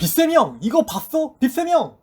빗쌤이 형 이거 봤어? 빗쌤이 형!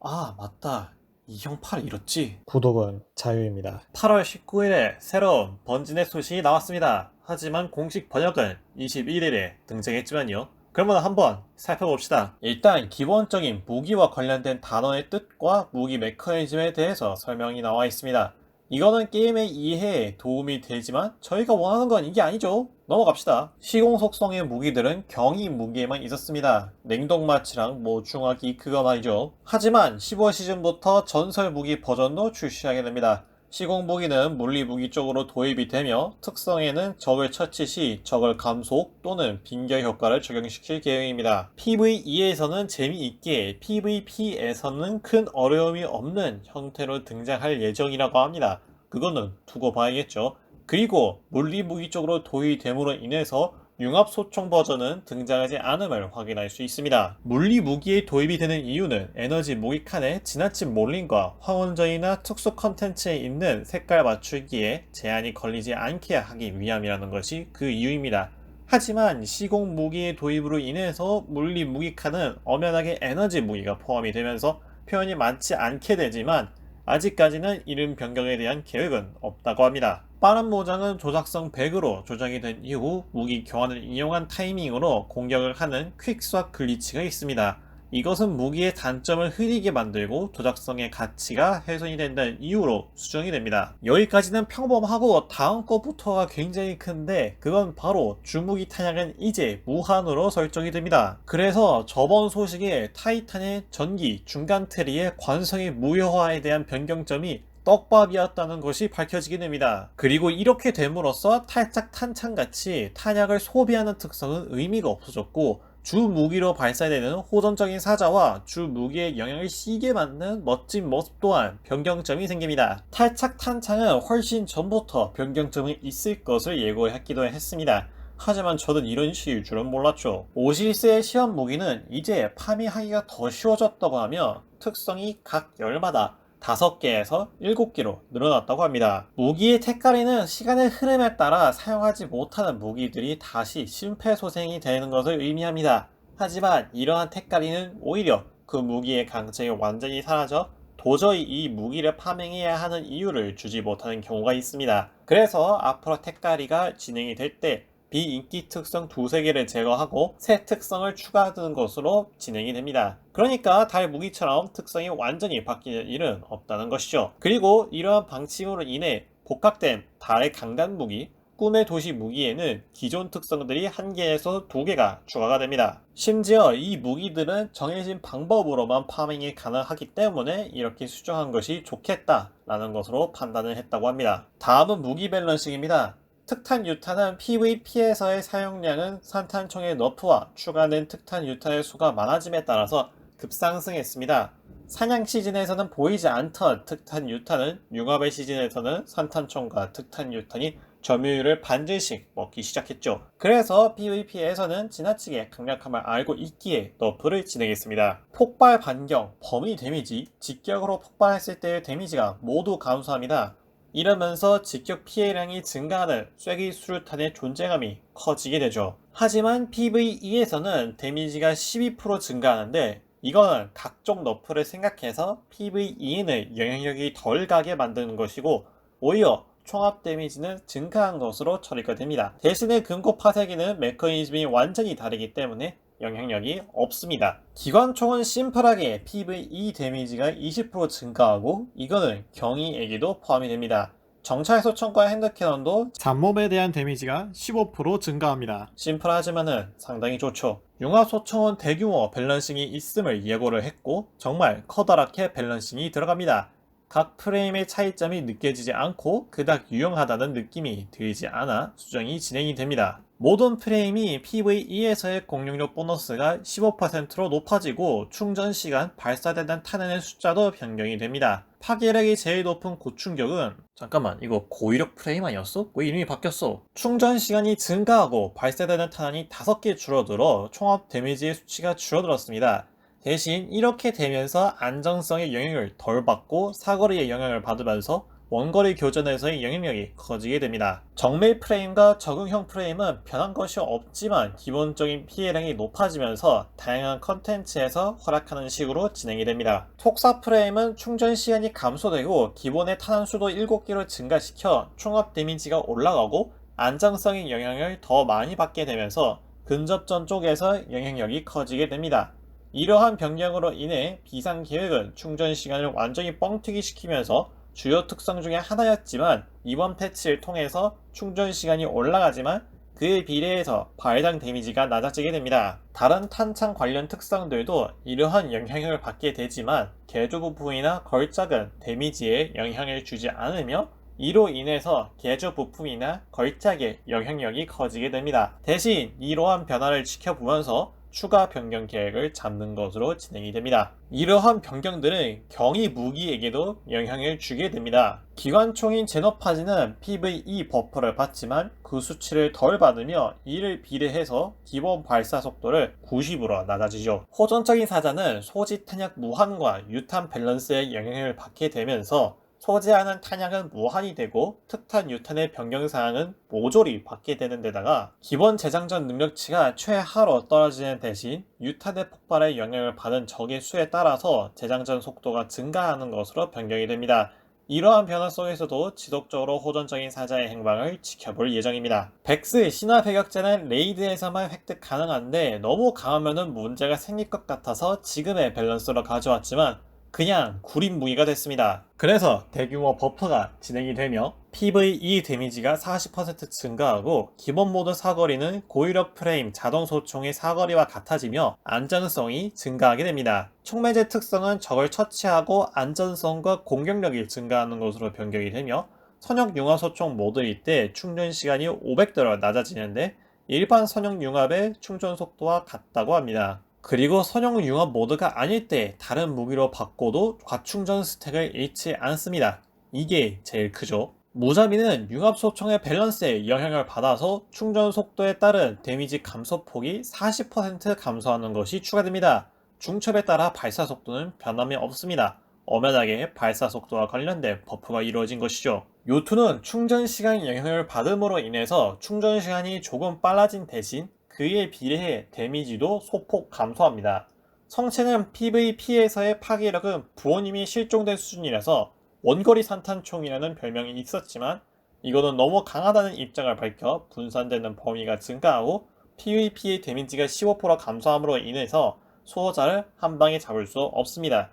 아 맞다 이 형 팔 잃었지 구독은 자유입니다. 8월 19일에 새로운 번지넷 소식이 나왔습니다 하지만 공식 번역은 21일에 등장했지만요 그러면 한번 살펴봅시다 일단 기본적인 무기와 관련된 단어의 뜻과 무기 메커니즘에 대해서 설명이 나와 있습니다 이거는 게임의 이해에 도움이 되지만 저희가 원하는 건 이게 아니죠. 넘어갑시다. 시공 속성의 무기들은 경이 무기에만 있었습니다. 냉동마취랑 뭐 중화기 그거 말이죠. 하지만 15 시즌부터 전설 무기 버전도 출시하게 됩니다. 시공 무기는 물리 무기 쪽으로 도입이 되며 특성에는 적을 처치 시 적을 감속 또는 빙결 효과를 적용시킬 계획입니다. PVE에서는 재미있게 PVP에서는 큰 어려움이 없는 형태로 등장할 예정이라고 합니다. 그거는 두고 봐야겠죠. 그리고 물리 무기 쪽으로 도입됨으로 인해서 융합 소총 버전은 등장하지 않음을 확인할 수 있습니다. 물리 무기에 도입이 되는 이유는 에너지 무기 칸에 지나친 몰링과 황혼전이나 특수 컨텐츠에 있는 색깔 맞추기에 제한이 걸리지 않게 하기 위함이라는 것이 그 이유입니다. 하지만 시공 무기의 도입으로 인해서 물리 무기 칸은 엄연하게 에너지 무기가 포함이 되면서 표현이 많지 않게 되지만 아직까지는 이름 변경에 대한 계획은 없다고 합니다. 빠른 모장은 조작성 100으로 조정이 된 이후 무기 교환을 이용한 타이밍으로 공격을 하는 퀵스왑 글리치가 있습니다. 이것은 무기의 단점을 흐리게 만들고 조작성의 가치가 훼손이 된다는 이유로 수정이 됩니다. 여기까지는 평범하고 다음 것부터가 굉장히 큰데 그건 바로 주무기 탄약은 이제 무한으로 설정이 됩니다. 그래서 저번 소식에 타이탄의 전기 중간 트리의 관성의 무효화에 대한 변경점이 떡밥이었다는 것이 밝혀지게 됩니다. 그리고 이렇게 됨으로써 탈착 탄창같이 탄약을 소비하는 특성은 의미가 없어졌고 주 무기로 발사되는 호전적인 사자와 주 무기의 영향을 시게 만든 멋진 모습 또한 변경점이 생깁니다. 탈착 탄창은 훨씬 전부터 변경점이 있을 것을 예고했기도 했습니다. 하지만 저는 이런 식일 줄은 몰랐죠. 오시리스의 시험 무기는 이제 파밍하기가 더 쉬워졌다고 하며 특성이 각 열마다 5개에서 7개로 늘어났다고 합니다. 무기의 택가리는 시간의 흐름에 따라 사용하지 못하는 무기들이 다시 심폐소생이 되는 것을 의미합니다. 하지만 이러한 택가리는 오히려 그 무기의 강점이 완전히 사라져 도저히 이 무기를 파밍해야 하는 이유를 주지 못하는 경우가 있습니다. 그래서 앞으로 택가리가 진행이 될 때 비인기 특성 두세 개를 제거하고 새 특성을 추가하는 것으로 진행이 됩니다. 그러니까 달 무기처럼 특성이 완전히 바뀌는 일은 없다는 것이죠. 그리고 이러한 방침으로 인해 복각된 달의 강단 무기, 꿈의 도시 무기에는 기존 특성들이 한 개에서 두 개가 추가가 됩니다. 심지어 이 무기들은 정해진 방법으로만 파밍이 가능하기 때문에 이렇게 수정한 것이 좋겠다라는 것으로 판단을 했다고 합니다. 다음은 무기 밸런싱입니다. 특탄 유탄은 PVP에서의 사용량은 산탄총의 너프와 추가된 특탄 유탄의 수가 많아짐에 따라서 급상승했습니다. 사냥 시즌에서는 보이지 않던 특탄 유탄은 융합의 시즌에서는 산탄총과 특탄 유탄이 점유율을 반절씩 먹기 시작했죠. 그래서 PVP에서는 지나치게 강력함을 알고 있기에 너프를 진행했습니다. 폭발 반경, 범위 데미지, 직격으로 폭발했을 때의 데미지가 모두 감소합니다. 이러면서 직격 피해량이 증가하는 쐐기 수류탄의 존재감이 커지게 되죠. 하지만 PVE에서는 데미지가 12% 증가하는데 이거는 각종 너프를 생각해서 PVE에는 영향력이 덜 가게 만드는 것이고 오히려 총합 데미지는 증가한 것으로 처리가 됩니다. 대신에 금고 파쇄기는 메커니즘이 완전히 다르기 때문에 영향력이 없습니다. 기관총은 심플하게 PVE 데미지가 20% 증가하고 이거는 경이에게도 포함이 됩니다. 정찰 소총과 핸드캐논도 잡몹에 대한 데미지가 15% 증가합니다. 심플하지만은 상당히 좋죠. 융합 소총은 대규모 밸런싱이 있음을 예고를 했고 정말 커다랗게 밸런싱이 들어갑니다. 각 프레임의 차이점이 느껴지지 않고 그닥 유용하다는 느낌이 들지 않아 수정이 진행이 됩니다. 모든 프레임이 PVE에서의 공룡력 보너스가 15%로 높아지고 충전 시간, 발사되는 탄환의 숫자도 변경이 됩니다. 파괴력이 제일 높은 고충격은 잠깐만 이거 고위력 프레임 아니었어? 왜 이름이 바뀌었어? 충전 시간이 증가하고 발사되는 탄환이 5개 줄어들어 총합 데미지의 수치가 줄어들었습니다. 대신 이렇게 되면서 안정성의 영향을 덜 받고 사거리의 영향을 받으면서 원거리 교전에서의 영향력이 커지게 됩니다. 정밀 프레임과 적응형 프레임은 변한 것이 없지만 기본적인 피해량이 높아지면서 다양한 컨텐츠에서 활약하는 식으로 진행이 됩니다. 톡사 프레임은 충전 시간이 감소되고 기본의 탄환수도 7개로 증가시켜 총합 데미지가 올라가고 안정성의 영향을 더 많이 받게 되면서 근접전 쪽에서 영향력이 커지게 됩니다. 이러한 변경으로 인해 비상 계획은 충전 시간을 완전히 뻥튀기 시키면서 주요 특성 중에 하나였지만 이번 패치를 통해서 충전 시간이 올라가지만 그에 비례해서 발당 데미지가 낮아지게 됩니다. 다른 탄창 관련 특성들도 이러한 영향을 받게 되지만 개조 부 품이나 걸작은 데미지에 영향을 주지 않으며 이로 인해서 개조 부품이나 걸작의 영향력이 커지게 됩니다. 대신 이러한 변화를 지켜보면서 추가 변경 계획을 잡는 것으로 진행이 됩니다. 이러한 변경들은 경이 무기에게도 영향을 주게 됩니다. 기관총인 제너파지는 PVE 버프를 받지만 그 수치를 덜 받으며 이를 비례해서 기본 발사 속도를 90으로 낮아지죠. 호전적인 사자는 소지 탄약 무한과 유탄 밸런스에 영향을 받게 되면서 소지하는 탄약은 무한이 되고 특탄 유탄의 변경 사항은 모조리 받게 되는 데다가 기본 재장전 능력치가 최하로 떨어지는 대신 유탄의 폭발에 영향을 받은 적의 수에 따라서 재장전 속도가 증가하는 것으로 변경이 됩니다. 이러한 변화 속에서도 지속적으로 호전적인 사자의 행방을 지켜볼 예정입니다. 백스 신화 배격제는 레이드에서만 획득 가능한데 너무 강하면 문제가 생길 것 같아서 지금의 밸런스로 가져왔지만 그냥 구린 무기가 됐습니다. 그래서 대규모 버프가 진행이 되며 PVE 데미지가 40% 증가하고 기본 모드 사거리는 고위력 프레임 자동 소총의 사거리와 같아지며 안전성이 증가하게 됩니다. 촉매제 특성은 적을 처치하고 안전성과 공격력이 증가하는 것으로 변경이 되며 선역 융합 소총 모드일 때 충전 시간이 500도로 낮아지는데 일반 선역 융합의 충전 속도와 같다고 합니다. 그리고 선형 융합 모드가 아닐 때 다른 무기로 바꿔도 과충전 스택을 잃지 않습니다. 이게 제일 크죠. 무자비는 융합 소총의 밸런스에 영향을 받아서 충전 속도에 따른 데미지 감소 폭이 40% 감소하는 것이 추가됩니다. 중첩에 따라 발사 속도는 변함이 없습니다. 엄연하게 발사 속도와 관련된 버프가 이루어진 것이죠. 요투는 충전 시간 영향을 받음으로 인해서 충전 시간이 조금 빨라진 대신 그에 비례해 데미지도 소폭 감소합니다. 성체는 PVP에서의 파괴력은 부모님이 실종된 수준이라서 원거리 산탄총이라는 별명이 있었지만 이거는 너무 강하다는 입장을 밝혀 분산되는 범위가 증가하고 PVP의 데미지가 15% 감소함으로 인해서 수호자를 한 방에 잡을 수 없습니다.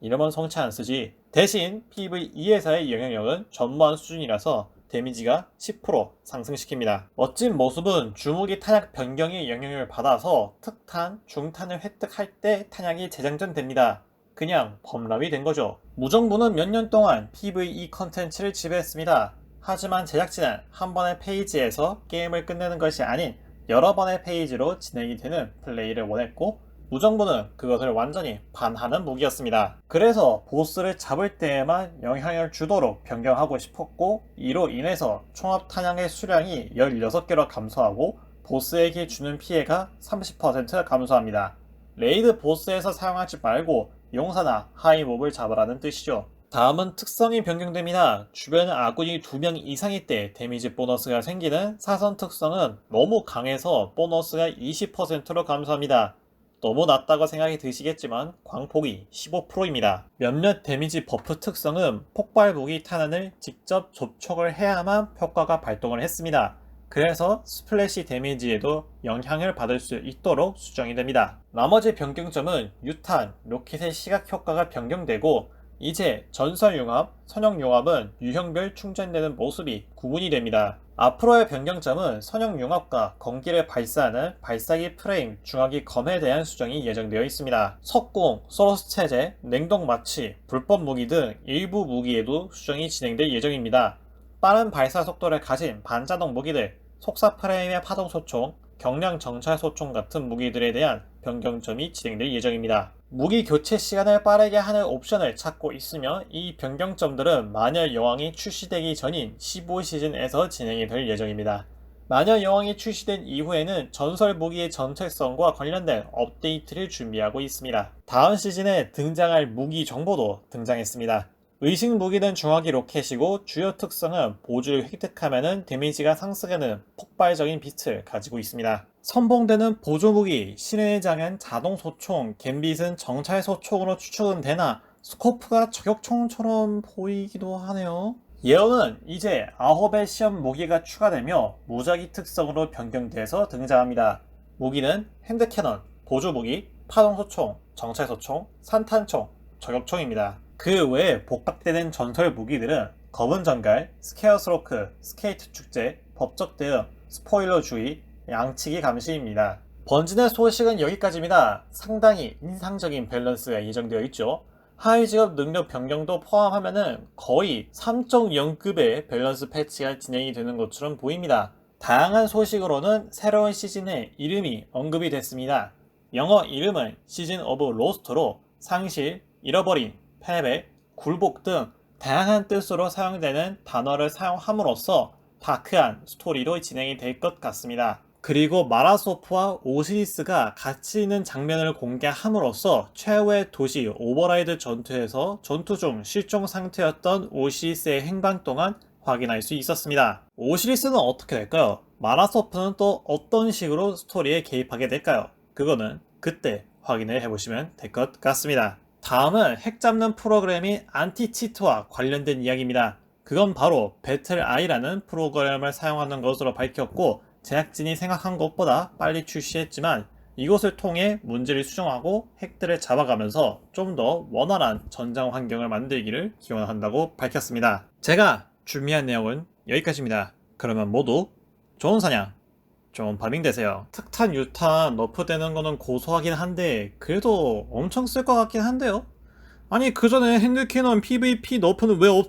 이러면 성체 안 쓰지. 대신 PVE에서의 영향력은 전무한 수준이라서 데미지가 10% 상승시킵니다. 멋진 모습은 주무기 탄약 변경의 영향을 받아서 특탄, 중탄을 획득할 때 탄약이 재장전됩니다. 그냥 범람이 된 거죠. 무정부는 몇 년 동안 PVE 컨텐츠를 지배했습니다. 하지만 제작진은 한 번의 페이지에서 게임을 끝내는 것이 아닌 여러 번의 페이지로 진행이 되는 플레이를 원했고 무정부는 그것을 완전히 반하는 무기였습니다. 그래서 보스를 잡을 때에만 영향을 주도록 변경하고 싶었고 이로 인해서 총합 탄약의 수량이 16개로 감소하고 보스에게 주는 피해가 30% 감소합니다. 레이드 보스에서 사용하지 말고 용사나 하이몹을 잡으라는 뜻이죠. 다음은 특성이 변경됩니다. 주변 아군이 2명 이상일 때 데미지 보너스가 생기는 사선 특성은 너무 강해서 보너스가 20%로 감소합니다. 너무 낮다고 생각이 드시겠지만 광폭이 15%입니다. 몇몇 데미지 버프 특성은 폭발 무기 탄환을 직접 접촉을 해야만 효과가 발동을 했습니다. 그래서 스플래시 데미지에도 영향을 받을 수 있도록 수정이 됩니다. 나머지 변경점은 유탄, 로켓의 시각 효과가 변경되고 이제 전설 융합, 선형 융합은 유형별 충전되는 모습이 구분이 됩니다. 앞으로의 변경점은 선형 융합과 건기를 발사하는 발사기 프레임, 중화기 검에 대한 수정이 예정되어 있습니다. 석궁, 소로스 체제, 냉동 마취, 불법 무기 등 일부 무기에도 수정이 진행될 예정입니다. 빠른 발사 속도를 가진 반자동 무기들, 속사 프레임의 파동 소총, 경량 정찰 소총 같은 무기들에 대한 변경점이 진행될 예정입니다. 무기 교체 시간을 빠르게 하는 옵션을 찾고 있으며 이 변경점들은 마녀 여왕이 출시되기 전인 15시즌에서 진행이 될 예정입니다. 마녀 여왕이 출시된 이후에는 전설 무기의 정체성과 관련된 업데이트를 준비하고 있습니다. 다음 시즌에 등장할 무기 정보도 등장했습니다. 의식 무기는 중화기 로켓이고 주요 특성은 보주를 획득하면 데미지가 상승하는 폭발적인 빛을 가지고 있습니다. 선봉대는 보조 무기, 신의 장은 자동 소총, 갬빗은 정찰 소총으로 추측은 되나 스코프가 저격총처럼 보이기도 하네요. 예언은 이제 아홉의 시험 무기가 추가되며 무작위 특성으로 변경돼서 등장합니다. 무기는 핸드캐논, 보조무기, 파동소총, 정찰소총, 산탄총, 저격총입니다. 그 외에 복각되는 전설 무기들은 검은 전갈, 스케어스로크, 스케이트 축제, 법적 대응, 스포일러 주의, 양치기 감시입니다. 번진의 소식은 여기까지입니다. 상당히 인상적인 밸런스가 예정되어 있죠. 하위 직업 능력 변경도 포함하면은 거의 3.0급의 밸런스 패치가 진행이 되는 것처럼 보입니다. 다양한 소식으로는 새로운 시즌의 이름이 언급이 됐습니다. 영어 이름은 시즌 오브 로스트로 상실, 잃어버린, 패배, 굴복 등 다양한 뜻으로 사용되는 단어를 사용함으로써 다크한 스토리로 진행이 될 것 같습니다. 그리고 마라소프와 오시리스가 같이 있는 장면을 공개함으로써 최후의 도시 오버라이드 전투에서 전투 중 실종 상태였던 오시리스의 행방 동안 확인할 수 있었습니다. 오시리스는 어떻게 될까요? 마라소프는 또 어떤 식으로 스토리에 개입하게 될까요? 그거는 그때 확인을 해보시면 될 것 같습니다. 다음은 핵 잡는 프로그램이 안티치트와 관련된 이야기입니다. 그건 바로 배틀 아이라는 프로그램을 사용하는 것으로 밝혔고 제작진이 생각한 것보다 빨리 출시했지만 이것을 통해 문제를 수정하고 핵들을 잡아가면서 좀 더 원활한 전장 환경을 만들기를 기원한다고 밝혔습니다. 제가 준비한 내용은 여기까지입니다. 그러면 모두 좋은 사냥, 좋은 파밍 되세요. 특탄, 유탄 너프되는 거는 고소하긴 한데 그래도 엄청 쓸 것 같긴 한데요. 아니 그 전에 핸드캐논 PVP 너프는 왜 없,